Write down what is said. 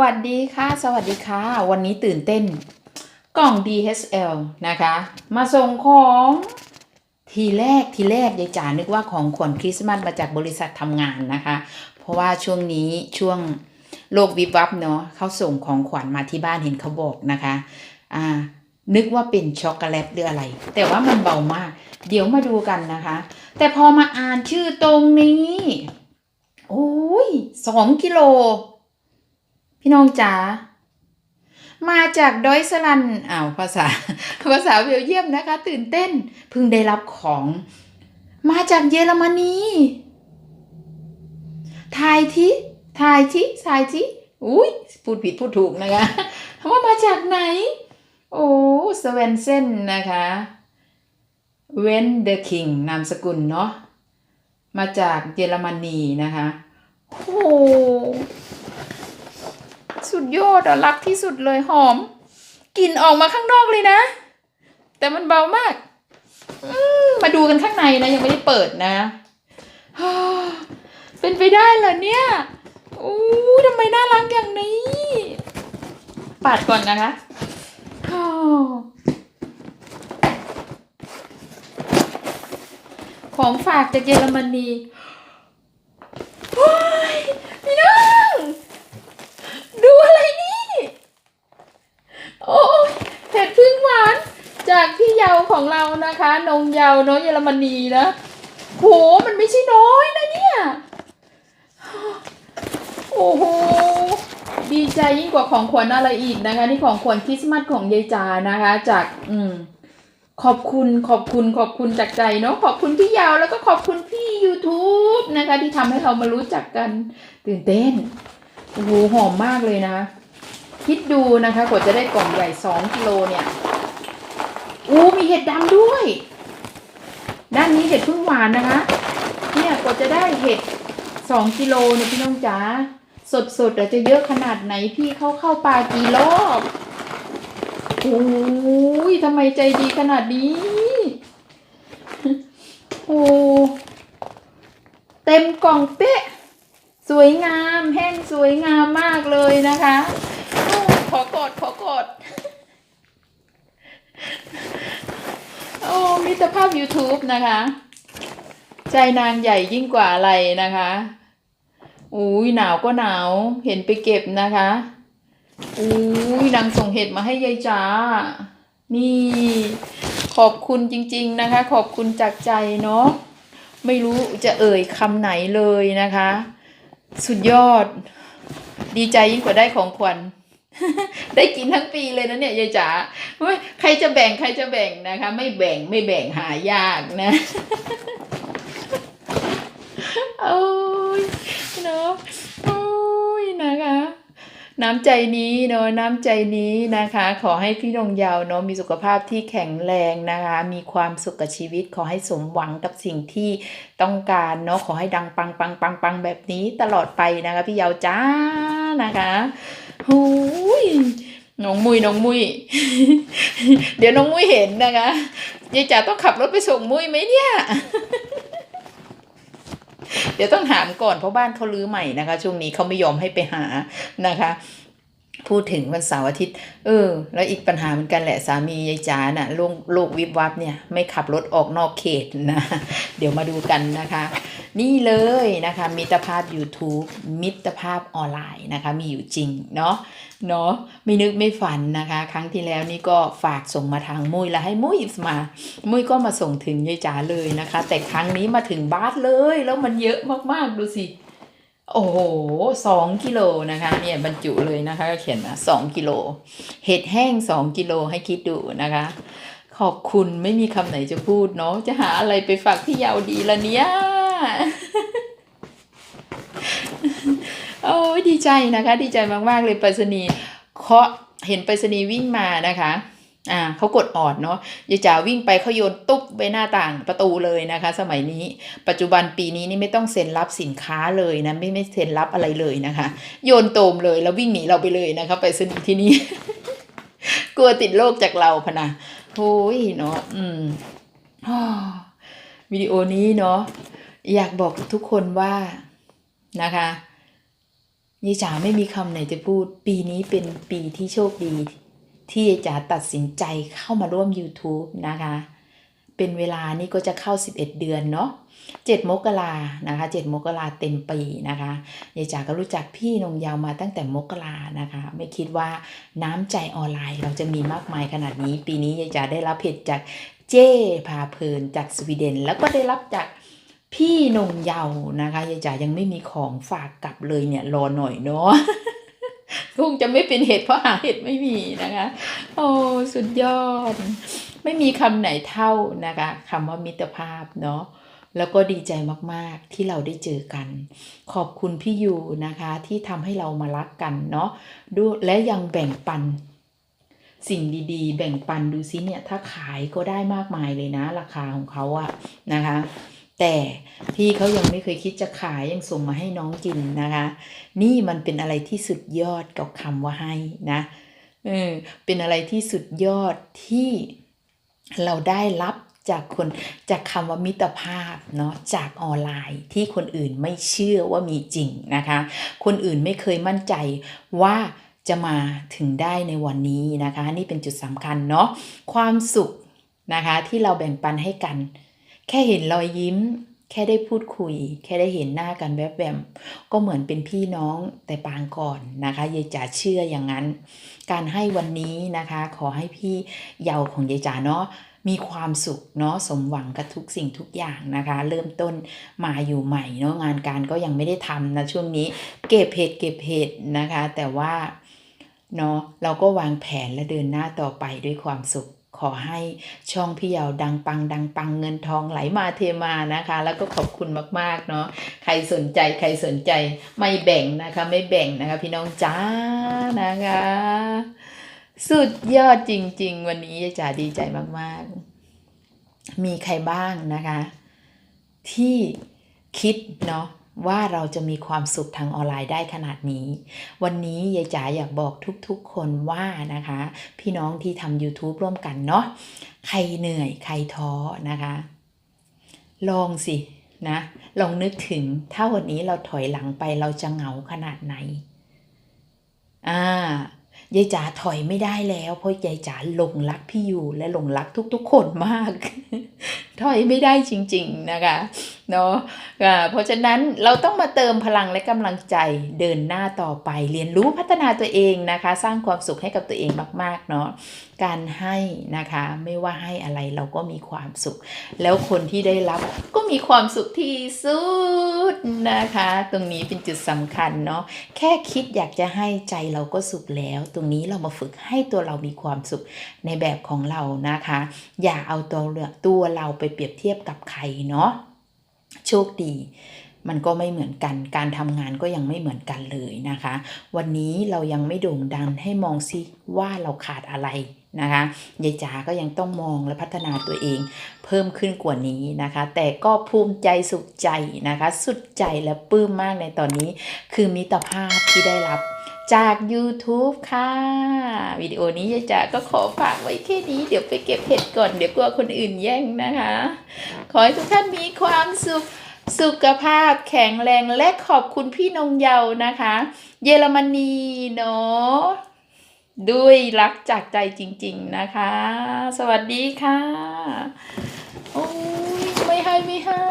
วัสดีค่ะ สวัสดีค่ะ วันนี้ตื่นเต้น กล่อง DHL นะคะ มาส่งของทีแรกทีแรกยายจ๋านึกว่าของขวัญคริสต์มาสมาจากบริษัททำงานนะคะ เพราะว่าช่วงนี้ช่วงโลกวิบวับเนาะเขาส่งของขวัญมาที่บ้านเห็นเขาบอกนะคะอ่านึกว่าเป็นช็อกโกแลตหรืออะไร แต่ว่ามันเบามาก เดี๋ยวมาดูกันนะคะ แต่พอมาอ่านชื่อตรงนี้ โอ้ยสองกิโล พี่น้องจ๋ามาจากดอยสลันอ้าวภาษาภาษาเบลเยียมนะคะ ตื่นเต้นเพิ่งได้รับของ มาจากเยอรมนีทายที่ทายที่ทายที่อุ้ยพูดผิดพูดถูกนะคะว่ามาจากไหน โอ้สเวนเซนนะคะเวนเดอร์คิงนามสกุลเนาะมาจากเยอรมนีนะคะโอ้ สุดยอดอะรักที่สุดเลยหอมกลิ่นออกมาข้างนอกเลยนะ แต่มันเบามากอมมาดูกันข้างในนะ ยังไม่ได้เปิดนะเป็นไปได้เหรอเนี่ยอู้ทำไมน่ารักอย่างนี้ปาดก่อนนะคะของฝากจากเยอรมนีโอ้ยพี่น้อง ดูอะไรนี่ โอ้ยเห็ดพึ่งหวาน จากพี่เยาของเรานะคะนงเยาเนาะเยอรมนีนะโหมันไม่ใช่น้อยนะเนี่ย โอ้โห ดีใจยิ่งกว่าของขวัญอะไรอีกนะคะนี่ของขวัญคริสต์มาสของยายจานะคะ จากอืมขอบคุณขอบคุณขอบคุณจากใจเนาะขอบคุณพี่ยาวแล้วก็ขอบคุณพี่ YouTube นะคะ ที่ทำให้เรามารู้จักกันตื่นเต้นโอ้โหหอมมากเลยนะ คิดดูนะคะกว่าจะได้กล่องใหญ่สองกิโลเนี่ย อู้มีเห็ดดำด้วย ด้านนี้เห็ดพึ่งหวานนะคะ เนี่ยกว่าจะได้เห็ดสองกิโลเนี่ยพี่น้องจ๋าสดๆอาจจะเยอะขนาดไหนพี่เข้าเข้าปลากี่รอบโอ้ยทำไมใจดีขนาดนี้ โอ้เต็มกล่องเป๊ะ สวยงามแห้งสวยงามมากเลยนะคะโอ้ขอกดขอกด โอ้มิตรภาพ YouTube นะคะ ใจนางใหญ่ยิ่งกว่าอะไรนะคะอุ้ยหนาวก็หนาวเห็นไปเก็บนะคะอุ้ยนางส่งเห็ดมาให้ยายจ๋านี่ขอบคุณจริง ๆนะคะ ขอบคุณจากใจเนาะไม่รู้จะเอ่ยคำไหนเลยนะคะ สุดยอด ดีใจยิ่งกว่าได้ของขวัญ ได้กินทั้งปีเลยนะเนี่ยยายจ๋าใครจะแบ่งใครจะแบ่งนะคะ ไม่แบ่งไม่แบ่งหายากนะโอ้ยเนาะโอ้ยนะคะ น้ำใจนี้เนาะน้ำใจนี้นะคะ ขอให้พี่นงยาวเนาะมีสุขภาพที่แข็งแรงนะคะ มีความสุขกับชีวิต ขอให้สมหวังกับสิ่งที่ต้องการเนาะขอให้ดังปังปังปังปังแบบนี้ตลอดไปนะคะ พี่ยาวจ้านะคะ หูยน้องมุยน้องมุย เดี๋ยวน้องมุยเห็นนะคะยายจ๋าต้องขับรถไปส่งมุยไหมเนี่ย เดี๋ยวต้องถามก่อนเพราะบ้านเขาลื้อใหม่นะคะ ช่วงนี้เขาไม่ยอมให้ไปหานะคะพูดถึงวันเสาร์อาทิตย์ เออ แล้วอีกปัญหาเหมือนกันแหละสามียายจ๋าน่ะโลกโลกวิบวับเนี่ย ไม่ขับรถออกนอกเขตนะ เดี๋ยวมาดูกันนะคะ นี่เลยนะคะมิตรภาพ YouTube มิตรภาพออนไลน์นะคะ มีอยู่จริงเนาะเนาะไม่นึกไม่ฝันนะคะ ครั้งที่แล้วนี่ก็ฝากส่งมาทางมุ้ยแล้วให้มุ้ยมามุ้ยก็มาส่งถึงยายจ๋าเลยนะคะ แต่ครั้งนี้มาถึงบ้านเลยแล้วมันเยอะมากๆดูสิโอ้โหสองกิโลนะคะเนี่ยบรรจุเลยนะคะก็เขียนมาสองกิโลเห็ดแห้งสองกิโลให้คิดดูนะคะ ขอบคุณไม่มีคำไหนจะพูดเนาะจะหาอะไรไปฝากพี่ยาวดีละเนี่ย โอ้ยดีใจนะคะ ดีใจมากๆเลยไปรษณีย์เคาะเห็นไปรษณีย์วิ่งมานะคะอ่าเขากดออดเนาะยายจ๋าวิ่งไปเขาโยนตุ๊บไปหน้าต่างประตูเลยนะคะ สมัยนี้ ปัจจุบันปีนี้นี่ไม่ต้องเซ็นรับสินค้าเลยนะไม่ไม่เซ็นรับอะไรเลยนะคะ โยนโตมเลยแล้ววิ่งหนีเราไปเลยนะคะไปสนีย์ที่นี่ กลัวติดโรคจากเราพะนะโอ้ยเนาะอืมอ้อวิดีโอนี้เนาะ อยากบอกทุกคนว่านะคะยายจ๋าไม่มีคำไหนจะพูด ปีนี้เป็นปีที่โชคดี ที่ยายจ๋าตัดสินใจเข้ามาร่วม YouTube นะคะ เป็นเวลานี่ก็จะเข้า 11 เดือนเนาะ7มกรานะคะ7มกราเต็มปีนะคะยายจ๋าก็รู้จักพี่นงยาวมาตั้งแต่มกรานะคะ ไม่คิดว่าน้ำใจออนไลน์เราจะมีมากมายขนาดนี้ ปีนี้ยายจ๋าได้รับเพจจากเจ้พาเพลินจากสวีเดน แล้วก็ได้รับจาก พี่นงเยาวนะคะยายจ๋ายังไม่มีของฝากกลับเลยเนี่ยรอหน่อยเนาะคงจะไม่เป็นเห็ดเพราะหาเห็ดไม่มีนะคะ โอ้สุดยอด ไม่มีคำไหนเท่านะคะคำว่ามิตรภาพเนาะแล้วก็ดีใจมากๆที่เราได้เจอกัน ขอบคุณพี่ยูนะคะที่ทำให้เรามารักกันเนาะดูและยังแบ่งปัน สิ่งดีๆ แบ่งปันดูซิเนี่ยถ้าขายก็ได้มากมายเลยนะ ราคาของเขาอะนะคะ แต่พี่เขายังไม่เคยคิดจะขายยังส่งมาให้น้องกินนะคะ นี่มันเป็นอะไรที่สุดยอดกับคำว่าให้นะเออเป็นอะไรที่สุดยอดที่เราได้รับจากคนจากคำว่ามิตรภาพเนาะจากออนไลน์ที่คนอื่นไม่เชื่อว่ามีจริงนะคะ คนอื่นไม่เคยมั่นใจว่าจะมาถึงได้ในวันนี้นะคะ นี่เป็นจุดสำคัญเนาะความสุขนะคะที่เราแบ่งปันให้กัน แค่เห็นรอยยิ้ม แค่ได้พูดคุย แค่ได้เห็นหน้ากันแวบๆก็เหมือนเป็นพี่น้องแต่ปางก่อนนะคะยายจ๋าเชื่ออย่างนั้น การให้วันนี้นะคะ ขอให้พี่เยาวของยายจ๋าเนาะมีความสุขเนาะสมหวังกับทุกสิ่งทุกอย่างนะคะ เริ่มต้นมาอยู่ใหม่เนาะงานการก็ยังไม่ได้ทำนะช่วงนี้เก็บเพจเก็บเพจนะคะ แต่ว่าเนาะเราก็วางแผนและเดินหน้าต่อไปด้วยความสุข อให้ช่องพี่เยาวดังปังดังปังเงินทองไหลมาเทมานะคะ แล้วก็ขอบคุณมากๆเนาะใครสนใจใครสนใจไม่แบ่งนะคะ ไม่แบ่งนะคะ พี่น้องจ้านะคะ สุดยอดจริง ๆ วันนี้จ๋าดีใจมากๆ มีใครบ้างนะคะ ที่คิดเนาะ ว่าเราจะมีความสุขทางออนไลน์ได้ขนาดนี้ วันนี้ยายจ๋าอยากบอกทุกๆคนว่านะคะ พี่น้องที่ทำ YouTube ร่วมกันเนาะใครเหนื่อยใครท้อนะคะ ลองสินะลองนึกถึงถ้าวันนี้เราถอยหลังไปเราจะเหงาขนาดไหน อ่ายายจ๋าถอยไม่ได้แล้ว เพราะยายจ๋าหลงรักพี่อยู่และหลงรักทุกๆคนมาก ถอยไม่ได้จริง ๆ นะคะเนาะอ่าเพราะฉะนั้นเราต้องมาเติมพลังและกำลังใจเดินหน้าต่อไป เรียนรู้พัฒนาตัวเองนะคะ สร้างความสุขให้กับตัวเองมากๆเนาะการให้นะคะไม่ว่าให้อะไรเราก็มีความสุข แล้วคนที่ได้รับก็มีความสุขที่สุดนะคะ ตรงนี้เป็นจุดสำคัญเนาะแค่คิดอยากจะให้ใจเราก็สุขแล้ว ตรงนี้เรามาฝึกให้ตัวเรามีความสุขในแบบของเรานะคะ อย่าเอาตัวเลือกตัวเราไปเปรียบเทียบกับใครเนาะ โชคดี มันก็ไม่เหมือนกัน การทำงานก็ยังไม่เหมือนกันเลยนะคะ วันนี้เรายังไม่โด่งดังให้มองซิว่าเราขาดอะไรนะคะยายจ๋าก็ยังต้องมองและพัฒนาตัวเอง เพิ่มขึ้นกว่านี้นะคะ แต่ก็ภูมิใจสุขใจนะคะ สุดใจและปลื้มมากในตอนนี้ คือมิตรภาพที่ได้รับ จาก YouTube ค่ะ วิดีโอนี้ยายจ๋าก็ขอฝากไว้แค่นี้ เดี๋ยวไปเก็บเห็ดก่อน เดี๋ยวกลัวคนอื่นแย่งนะคะ ขอให้ทุกท่านมีความสุขสุขภาพแข็งแรงและขอบคุณพี่นงเยาว์นะคะ เยอรมนีเนาะด้วยรักจากใจจริงๆนะคะ สวัสดีค่ะ โอ้ยไม่ให้ไม่ให้